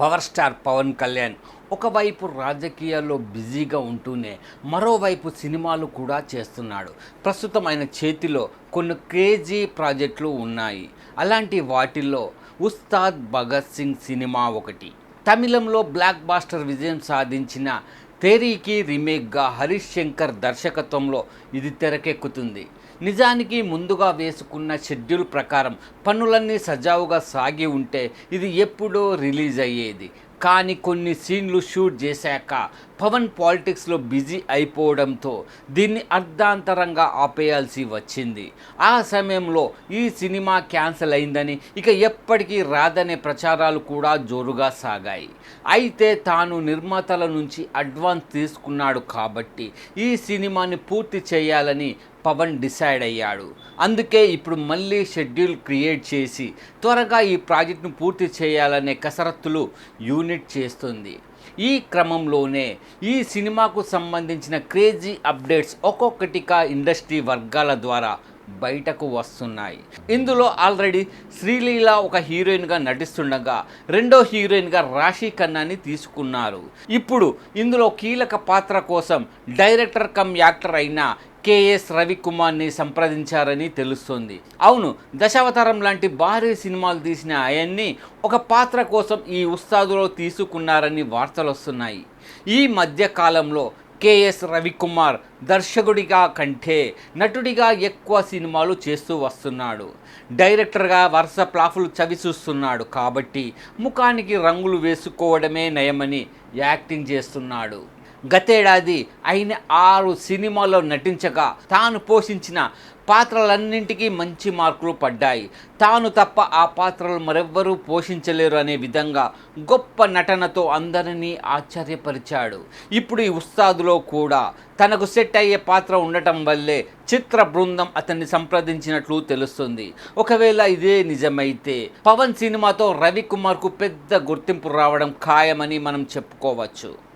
Power star Pawan Kalyan ఒకవైపు రాజకీయాల్లో బిజీగా ఉంటూనే మరోవైపు సినిమాలు కూడా చేస్తున్నాడు. ప్రస్తుతం ఆయన చేతిలో కొన్ని క్రేజీ ప్రాజెక్టులు ఉన్నాయి. అలాంటి వాటిల్లో ఉస్తాద్ భగత్ సింగ్ సినిమా ఒకటి. తమిళంలో బ్లాక్ బాస్టర్ విజయం సాధించిన తేరీకి రీమేక్గా హరీష్ శంకర్ దర్శకత్వంలో ఇది తెరకెక్కుతుంది. నిజానికి ముందుగా వేసుకున్న షెడ్యూల్ ప్రకారం పనులన్నీ సజావుగా సాగి ఉంటే ఇది ఎప్పుడో రిలీజ్ అయ్యేది. కానీ కొన్ని సీన్లు షూట్ చేశాక పవన్ పాలిటిక్స్లో బిజీ అయిపోవడంతో దీన్ని అర్ధాంతరంగా ఆపేయాల్సి వచ్చింది. ఆ సమయంలో ఈ సినిమా క్యాన్సిల్ అయిందని ఇక ఎప్పటికీ రాదనే ప్రచారాలు కూడా జోరుగా సాగాయి. అయితే తాను నిర్మాతల నుంచి అడ్వాన్స్ తీసుకున్నాడు కాబట్టి ఈ సినిమాని పూర్తి చేయాలని పవన్ డిసైడ్ అయ్యాడు. అందుకే ఇప్పుడు మళ్ళీ షెడ్యూల్ క్రియేట్ చేసి త్వరగా ఈ ప్రాజెక్టును పూర్తి చేయాలనే కసరత్తులు యూనిట్ చేస్తుంది. ఈ క్రమంలోనే ఈ సినిమాకు సంబంధించిన క్రేజీ అప్డేట్స్ ఒక్కొక్కటిగా ఇండస్ట్రీ వర్గాల ద్వారా బయటకు వస్తున్నాయి. ఇందులో ఆల్రెడీ శ్రీలీల ఒక హీరోయిన్గా నటిస్తుండగా రెండో హీరోయిన్గా రాశి ఖన్నాని తీసుకున్నారు. ఇప్పుడు ఇందులో కీలక పాత్ర కోసం డైరెక్టర్ కమ్ యాక్టర్ అయిన కేఎస్ రవికుమార్ని సంప్రదించారని తెలుస్తోంది. అవును దశావతారం లాంటి భారీ సినిమాలు తీసిన ఆయన్ని ఒక పాత్ర కోసం ఈ ఉస్తాదులో తీసుకున్నారని వార్తలు వస్తున్నాయి ఈ మధ్య కాలంలో కేఎస్ రవికుమార్ దర్శకుడిగా కంటే నటుడిగా ఎక్కువ సినిమాలు చేస్తూ వస్తున్నాడు. డైరెక్టర్గా వరుస ప్లాఫులు చవి చూస్తున్నాడు కాబట్టి ముఖానికి రంగులు వేసుకోవడమే నయమని యాక్టింగ్ చేస్తున్నాడు. గతేడాది ఆయన ఆరు సినిమాల్లో నటించగా తాను పోషించిన పాత్రలన్నింటికీ మంచి మార్కులు పడ్డాయి. తాను తప్ప ఆ పాత్రలు మరెవ్వరూ పోషించలేరు అనే విధంగా గొప్ప నటనతో అందరినీ ఆశ్చర్యపరిచాడు. ఇప్పుడు ఈ ఉస్తాదులో కూడా తనకు సెట్ అయ్యే పాత్ర ఉండటం వల్లే చిత్ర బృందం అతన్ని సంప్రదించినట్లు తెలుస్తుంది. ఒకవేళ ఇదే నిజమైతే పవన్ సినిమాతో రవికుమార్కు పెద్ద గుర్తింపు రావడం ఖాయమని మనం చెప్పుకోవచ్చు.